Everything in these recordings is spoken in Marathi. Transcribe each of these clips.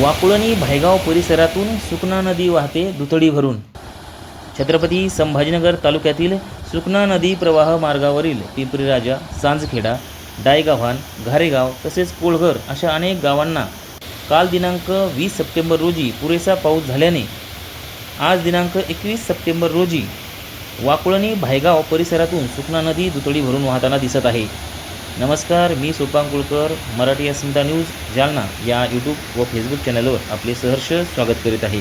वाकुळणी भायगाव परिसरातून सुकना नदी वाहते दुतडी भरून. छत्रपती संभाजीनगर तालुक्यातील सुकना नदी प्रवाह मार्गावरील पिंपरी राजा सांजखेडा डायगाव्हाण घारेगाव तसेच कोळघर अशा अनेक गावांना काल दिनांक वीस सप्टेंबर रोजी पुरेसा पाऊस झाल्याने आज दिनांक एकवीस सप्टेंबर रोजी वाकुळणी भायगाव परिसरातून सुकना नदी दुतडी भरून वाहताना दिसत आहे. नमस्कार मी सोपांकुळकर मराठी अस्मिता न्यूज जालना या यूट्यूब व फेसबुक चॅनलवर आपले सहर्ष स्वागत करीत आहे.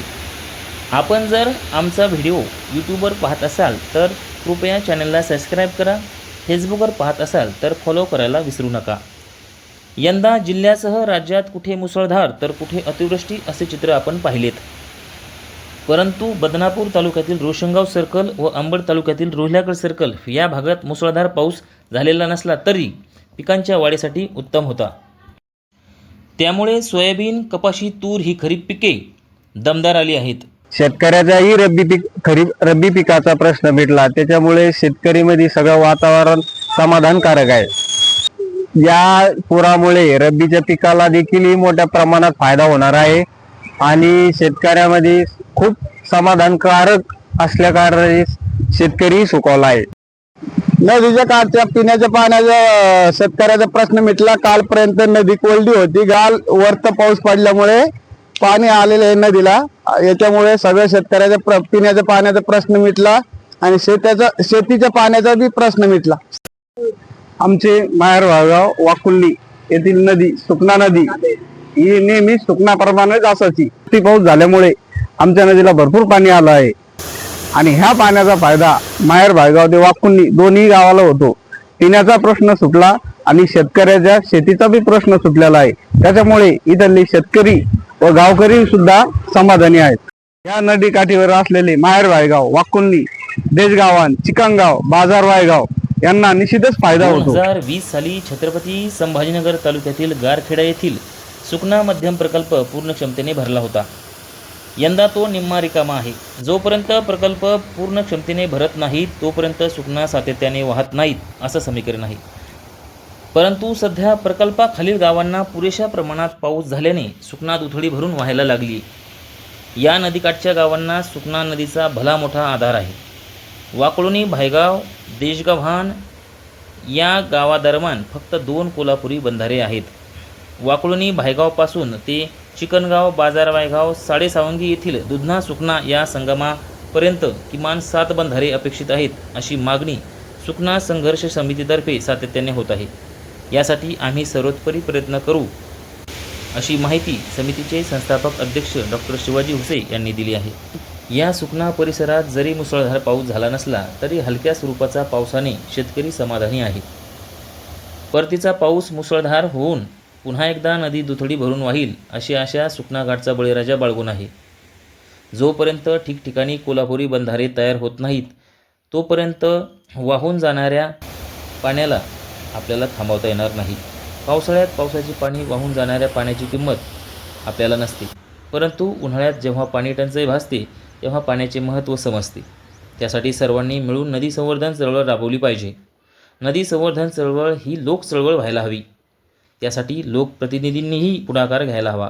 आपण जर आमचा व्हिडिओ यूट्यूबवर पाहत असाल तर कृपया चॅनलला सबस्क्राईब करा फेसबुकवर पाहत असाल तर फॉलो करायला विसरू नका. यंदा जिल्ह्यासह राज्यात कुठे मुसळधार तर कुठे अतिवृष्टी असे चित्र आपण पाहिलेत. परंतु बदनापूर तालुक्यातील रोशंगाव सर्कल व अंबड तालुक्यातील रोह्याकड सर्कल या भागात मुसळधार पाऊस झालेला नसला तरी पिकांच्या वाढीसाठी उत्तम होता. त्यामुळे सोयाबीन कपाशी तूर ही खरीप पिके दमदार आली आहेत. शेतकऱ्याचाही रब्बी पीक खरीप रब्बी पिकाचा प्रश्न भेटला. त्याच्यामुळे शेतकरीमध्ये सगळं वातावरण समाधानकारक आहे. या पुरामुळे रब्बीच्या पिकाला देखीलही मोठ्या प्रमाणात फायदा होणार आहे आणि शेतकऱ्यामध्ये खूप समाधानकारक असल्याकारणाने शेतकरीही शेतकरी सुकवला आहे. नदीच्या काठच्या पिण्याच्या पाण्याचा शेतकऱ्याचा प्रश्न मिटला. कालपर्यंत नदी कोरडी होती. काल वर्त पाऊस पडल्यामुळे पाणी आलेलं आहे नदीला. याच्यामुळे सगळ्या शेतकऱ्याचा पिण्याच्या पाण्याचा प्रश्न मिटला आणि शेताचा शेतीच्या पाण्याचा बी प्रश्न मिटला. आमचे माहेर भागाव वाकुल्ली येथील नदी सुकना नदी ही नेहमी सुकनाप्रमाणेच असायची. ती पाऊस झाल्यामुळे आमच्या नदीला भरपूर पाणी आलं आहे. आणि ह्या पाण्याचा फायदा माहेर भायगाव ते वाकुंनी दोन्ही गावाला होतो. पिण्याचा प्रश्न सुटला आणि शेतकऱ्याच्या शेतीचा बी प्रश्न सुटलेला आहे. त्याच्यामुळे इथले शेतकरी व गावकरी सुद्धा समाधानी आहेत. या नदी काठीवर असलेले माहेर भायगाव वाकुंनी देशगावान चिकणगाव बाजार वायगाव यांना निश्चितच फायदा दोन होतो हजार वीस साली छत्रपती संभाजीनगर तालुक्यातील गारखेडा येथील सुकना मध्यम प्रकल्प पूर्ण क्षमतेने भरला होता. यंदा तो निम्मा रिकामा आहे. जोपर्यंत प्रकल्प पूर्ण क्षमतेने भरत नाही तोपर्यंत सुकना सातत्याने वाहत नाहीत असं समीकरण आहे. परंतु सध्या प्रकल्पाखालील गावांना पुरेशा प्रमाणात पाऊस झाल्याने सुकना दुथडी भरून व्हायला लागली. या नदीकाठच्या गावांना सुकना नदीचा भला मोठा आधार आहे. वाकळुणी भायगाव देशगव्हाण या गावादरम्यान फक्त दोन कोल्हापुरी बंधारे आहेत. वाकळुणी भायगावपासून ते चिकणगाव बाजारवायगाव साडेसावंगी येथील दुधना सुकना या संगमापर्यंत किमान सात बंधारे अपेक्षित आहेत अशी मागणी सुकना संघर्ष समितीतर्फे सातत्याने होत आहे. यासाठी आम्ही सर्वोत्परी प्रयत्न करू अशी माहिती समितीचे संस्थापक अध्यक्ष डॉक्टर शिवाजी हुसे यांनी दिली आहे. या सुकना परिसरात जरी मुसळधार पाऊस झाला नसला तरी हलक्या स्वरूपाचा पावसाने शेतकरी समाधानी आहे. परतीचा पाऊस मुसळधार होऊन पुन्हा एकदा नदी दुथडी भरून वाहील अशी आशा सुकना घाटचा बळीराजा बाळगून आहे. जोपर्यंत ठिकठिकाणी कोल्हापुरी बंधारे तयार होत नाहीत तोपर्यंत वाहून जाणाऱ्या पाण्याला आपल्याला थांबवता येणार नाही. पावसाळ्यात पावसाचे पाणी वाहून जाणाऱ्या पाण्याची किंमत आपल्याला नसते. परंतु उन्हाळ्यात जेव्हा पाणी टंचाई भासते तेव्हा पाण्याचे महत्त्व समजते. त्यासाठी सर्वांनी मिळून नदी संवर्धन चळवळ राबवली पाहिजे. नदी संवर्धन चळवळ ही लोक चळवळ व्हायला हवी. त्यासाठी लोकप्रतिनिधींनीही पुढाकार घ्यायला हवा.